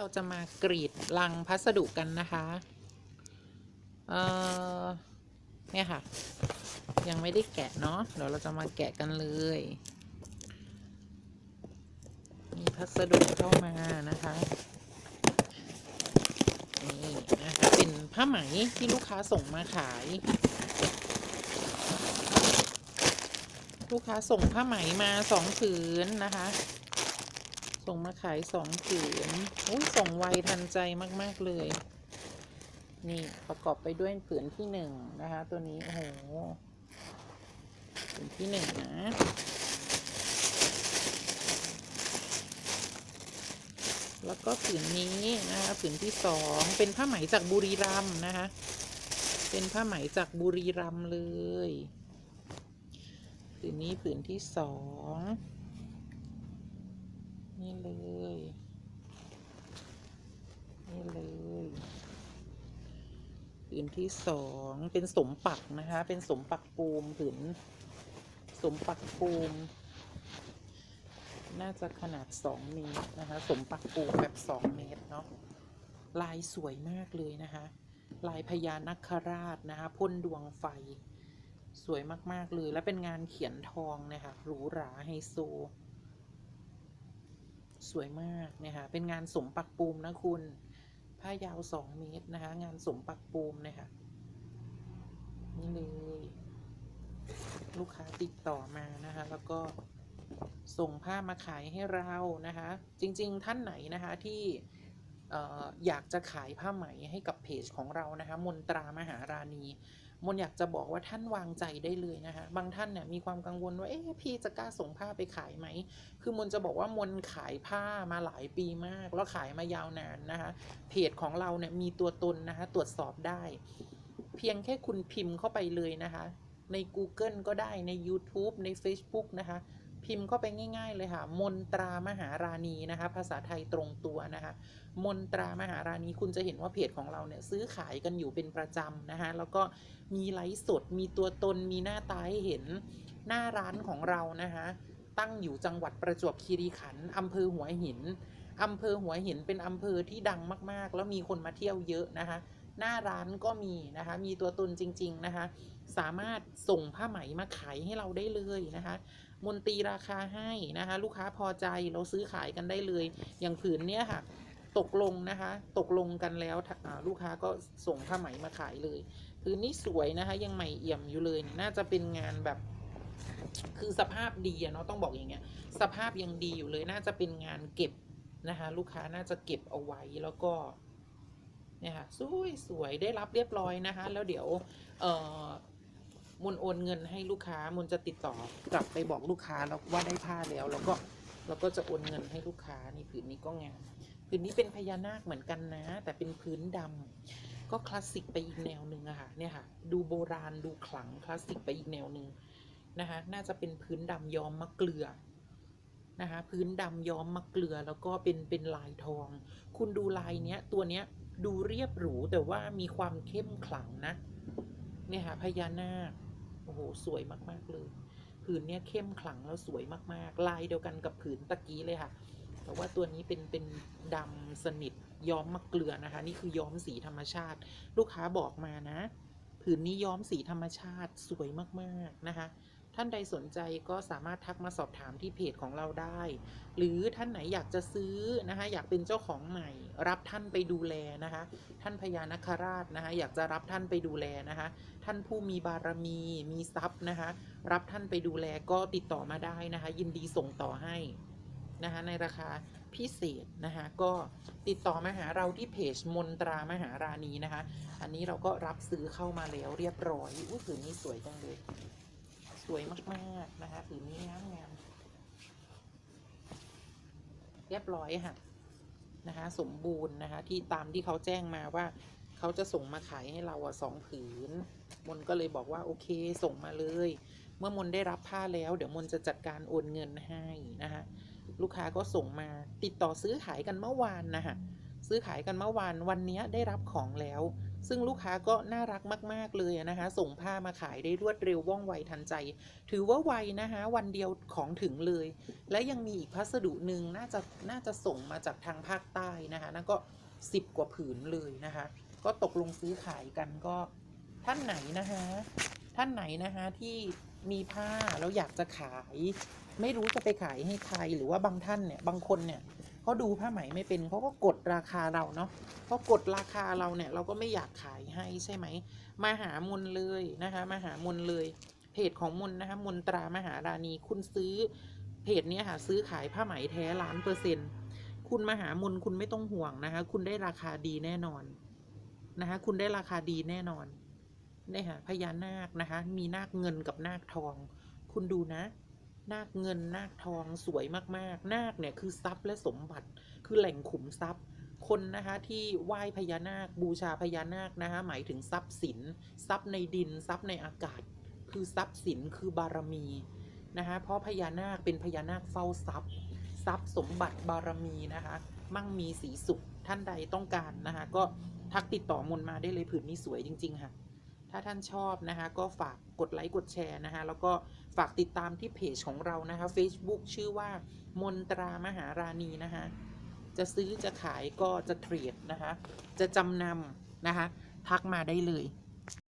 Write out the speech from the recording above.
เราจะมากรีดลังพัสดุกันนะคะ เอ่อ เนี่ยค่ะ ยังไม่ได้แกะเนาะ เดี๋ยวเราจะมาแกะกันเลย มีพัสดุเข้ามานะคะ นี่นะคะเป็นผ้าไหมที่ลูกค้าส่งมาขาย ลูกค้าส่งผ้าไหมมาสองผืนนะคะ ส่งมาขายสองผืนอุ้ยส่งไวทันใจมาก ๆ เลย นี่ประกอบไปด้วยผืนที่หนึ่งนะคะ ตัวนี้โอ้โหผืนที่หนึ่งนะแล้วก็ผืนนี้นะคะผืนที่สองเป็นผ้าไหมจากบุรีรัมย์นะคะ เป็นผ้าไหมจากบุรีรัมย์เลยผืนนี้ผืนที่สอง นี่เลย นี่เลย ผืนที่สองเป็นสมปักนะคะ เป็นสมปักปูมผืน สมปักปูม น่าจะขนาดสองเมตรนะคะ สมปักปูมแบบสองเมตรเนาะ ลายสวยมากเลยนะคะ ลายพญานาคราชนะคะพ่นดวงไฟสวยมาก ๆ เลย และเป็นงานเขียนทองนะคะหรูหราไฮโซ สวยมากนะคะเป็นงานสมปักปูมนะคุณ ผ้ายาวสองเมตรนะคะ งานสมปักปูมนะคะนี่เลย ลูกค้าติดต่อมานะคะ แล้วก็ส่งผ้ามาขายให้เรานะคะ จริง ๆ ท่านไหนนะคะที่ อยากจะขายผ้าไหมให้กับเพจของเรานะคะ มนตรามหาราณีมนอยากจะบอกว่าท่านวางใจได้เลยนะคะ บางท่านเนี่ยมีความกังวลว่าเอ๊ะพี่จะกล้าส่งผ้าไปขายไหม คือมนจะบอกว่ามนขายผ้ามาหลายปีมาก แล้วขายมายาวนานนะคะ เพจของเราเนี่ยมีตัวตนนะคะ ตรวจสอบได้ เพียงแค่คุณพิมพ์เข้าไปเลยนะคะ ใน Google ก็ได้ใน YouTube ใน Facebook นะคะ พิมพ์เข้าไปง่าย ๆ เลยค่ะ มนตรามหาราณีนะคะ ภาษาไทยตรงตัวนะคะ มนตรามหาราณีคุณจะเห็นว่าเพจของเราเนี่ยซื้อขายกันอยู่เป็นประจำนะคะ แล้วก็มีไลฟ์สด มีตัวตน มีหน้าตาให้เห็นหน้าร้านของเรานะคะ ตั้งอยู่จังหวัดประจวบคีรีขันธ์อำเภอหัวหินอำเภอหัวหินเป็นอำเภอที่ดังมากๆ แล้วมีคนมาเที่ยวเยอะนะคะ หน้าร้านก็มีนะคะ มีตัวตนจริง ๆนะคะ สามารถส่งผ้าไหมมาขายให้เราได้เลยนะคะ มนตีราคาให้นะคะ ลูกค้าพอใจเราซื้อขายกันได้เลย อย่างผืนเนี้ยค่ะ ตกลงนะคะ ตกลงกันแล้วลูกค้าก็ส่งผ้าไหมมาขายเลยผืนนี้สวยนะคะ ยังใหม่เอี่ยมอยู่เลยน่าจะเป็นงานแบบคือสภาพดีอะเนาะต้องบอกอย่างเงี้ย สภาพยังดีอยู่เลยน่าจะเป็นงานเก็บนะคะ ลูกค้าน่าจะเก็บเอาไว้แล้วก็เนี่ยค่ะสวยสวยได้รับเรียบร้อยนะคะ แล้วเดี๋ยวเอ่อ มนโอนเงินให้ลูกค้ามนจะติดต่อกลับไปบอกลูกค้าแล้วว่าได้ผ้าแล้ว แล้วก็แล้วก็จะโอนเงินให้ลูกค้านี่ผืนนี้ก็งามผืนนี้เป็นพญานาคเหมือนกันนะ แต่เป็นพื้นดำก็คลาสสิกไปอีกแนวหนึ่งอะค่ะเนี่ยค่ะ ดูโบราณดูขลังคลาสสิกไปอีกแนวหนึ่งนะคะน่าจะเป็นพื้นดำย้อมมะเกลือนะคะพื้นดำย้อมมะเกลือแล้วก็เป็นเป็นลายทอง คุณดูลายเนี้ยตัวเนี้ยดูเรียบหรูแต่ว่ามีความเข้มขลังนะเนี่ยค่ะพญานาค โอ้โห สวยมากๆเลย ผืนเนี้ยเข้มขลังแล้วสวยมากๆ ลายเดียวกันกับผืนตะกี้เลยค่ะ แต่ว่าตัวนี้เป็นเป็นดำสนิทย้อมมะเกลือนะคะ นี่คือย้อมสีธรรมชาติ ลูกค้าบอกมานะ ผืนนี้ย้อมสีธรรมชาติสวยมากๆนะคะ ท่านใดสนใจก็สามารถทักมาสอบถามที่เพจของเราได้ หรือท่านไหนอยากจะซื้อนะคะอยากเป็นเจ้าของใหม่ รับท่านไปดูแลนะคะ ท่านพญานาคราชนะคะอยากจะรับท่านไปดูแลนะคะ ท่านผู้มีบารมีมีทรัพย์นะคะ รับท่านไปดูแลก็ติดต่อมาได้นะคะ ยินดีส่งต่อให้นะคะในราคาพิเศษนะคะก็ติดต่อมาหาเราที่เพจมนตรามหาราณีนะคะ อันนี้เราก็รับซื้อเข้ามาแล้วเรียบร้อยอุ้ยผืนนี้สวยจังเลย สวยมากๆนะคะผืนนี้งามงามเรียบร้อยค่ะนะคะ สมบูรณ์นะคะ ที่ตามที่เขาแจ้งมาว่า เขาจะส่งมาขายให้เราอะสองผืน มนก็เลยบอกว่าโอเคส่งมาเลย เมื่อมนได้รับผ้าแล้ว เดี๋ยวมนจะจัดการโอนเงินให้นะคะลูกค้าก็ส่งมาติดต่อซื้อขายกันเมื่อวานนะคะซื้อขายกันเมื่อวานวันนี้ได้รับของแล้ว ซึ่งลูกค้าก็น่ารักมาก ๆ เลยนะคะ ส่งผ้ามาขายได้รวดเร็วว่องไวทันใจ ถือว่าไวนะคะวันเดียวของถึงเลย และยังมีอีกพัสดุหนึ่งน่าจะน่าจะส่งมาจากทางภาคใต้นะคะนั่นก็สิบกว่าผืนเลยนะคะ ก็ตกลงซื้อขายกันก็ท่านไหนนะคะท่านไหนนะคะที่มีผ้าแล้วอยากจะขาย ไม่รู้จะไปขายให้ใครหรือว่าบางท่านเนี่ยบางคนเนี่ย เขาดูผ้าไหมไม่เป็นเขาก็กดราคาเราเนาะพอกดราคาเราเนี่ยเราก็ไม่อยากขายให้ใช่ไหม มาหามนเลยนะคะมาหามนเลย เพจของมนนะคะมนตรามหาราณีคุณซื้อเพจนี้ค่ะซื้อขายผ้าไหมแท้ล้านเปอร์เซ็นต์คุณมาหามนคุณไม่ต้องห่วงนะคะ คุณได้ราคาดีแน่นอนนะคะ คุณได้ราคาดีแน่นอนเนี่ยค่ะพญานาคนะคะ มีนาคเงินกับนาคทอง คุณดูนะ นาคเงินนาคทองสวยมากๆ นาคเนี่ยคือทรัพย์และสมบัติ คือแหล่งขุมทรัพย์ คนนะคะที่ไหว้พญานาคบูชาพญานาคนะคะหมายถึงทรัพย์สิน ทรัพย์ในดินทรัพย์ในอากาศ คือทรัพย์สินคือบารมีนะคะเพราะพญานาคเป็นพญานาคเฝ้าทรัพย์ ทรัพย์สมบัติบารมีนะคะมั่งมีสีสุขท่านใดต้องการนะคะก็ทักติดต่อมนมาได้เลยผืนนี้สวยจริง ๆ ค่ะ ถ้าท่านชอบนะคะก็ฝากกดไลค์กดแชร์นะคะแล้วก็ ฝากติดตามที่เพจของเรานะคะ Facebook ชื่อว่ามนตรามหาราณีนะคะจะซื้อจะขายก็จะเทรดนะคะ จะจำนำนะคะ ทักมาได้เลย